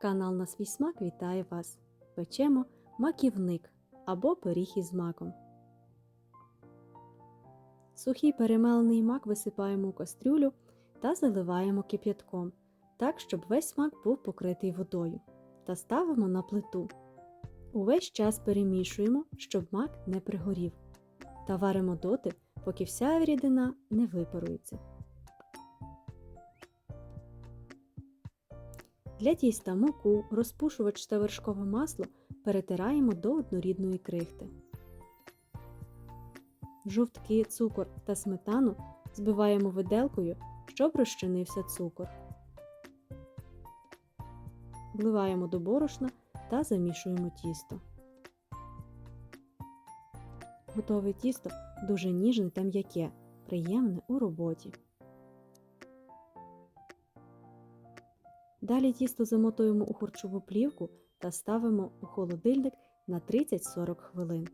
Канал на свій смак вітає вас. Печемо маківник або пиріг із маком. Сухий перемелений мак висипаємо у кастрюлю та заливаємо кип'ятком, так, щоб весь смак був покритий водою. Та ставимо на плиту. Увесь час перемішуємо, щоб мак не пригорів. Та варимо доти, поки вся рідина не випарується. Для тіста муку, розпушувач та вершкове масло перетираємо до однорідної крихти. Жовтки, цукор та сметану збиваємо виделкою, щоб розчинився цукор. Вливаємо до борошна та замішуємо тісто. Готове тісто дуже ніжне та м'яке, приємне у роботі. Далі тісто замотуємо у харчову плівку та ставимо у холодильник на 30-40 хвилин.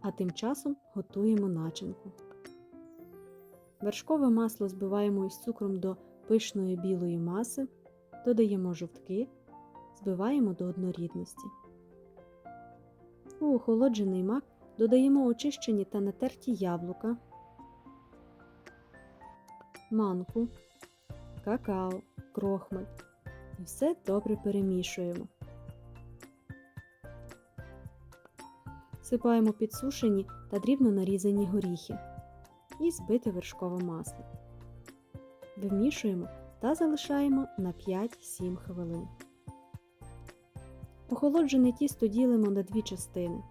А тим часом готуємо начинку. Вершкове масло збиваємо із цукром до пишної білої маси, додаємо жовтки, збиваємо до однорідності. У охолоджений мак додаємо очищені та натерті яблука, манку, какао, крохмаль і все добре перемішуємо. Сипаємо підсушені та дрібно нарізані горіхи і збите вершкове масло. Вмішуємо та залишаємо на 5-7 хвилин. Охолоджене тісто ділимо на дві частини.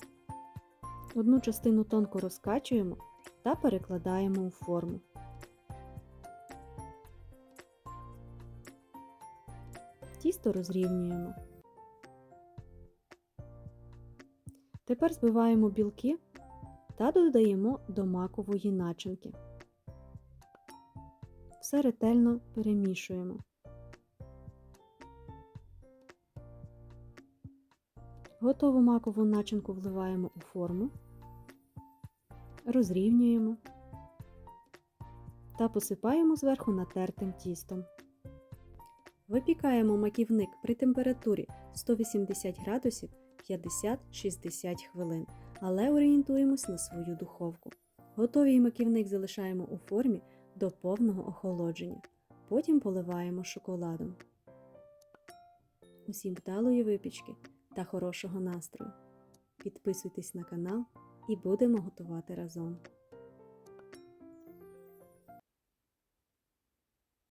Одну частину тонко розкачуємо та перекладаємо у форму. Тісто розрівнюємо. Тепер збиваємо білки та додаємо до макової начинки. Все ретельно перемішуємо. Готову макову начинку вливаємо у форму, розрівнюємо та посипаємо зверху натертим тістом. Випікаємо маківник при температурі 180 градусів 50-60 хвилин, але орієнтуємось на свою духовку. Готовий маківник залишаємо у формі до повного охолодження. Потім поливаємо шоколадом. Усім вдалої випічки та хорошого настрою! Підписуйтесь на канал і будемо готувати разом!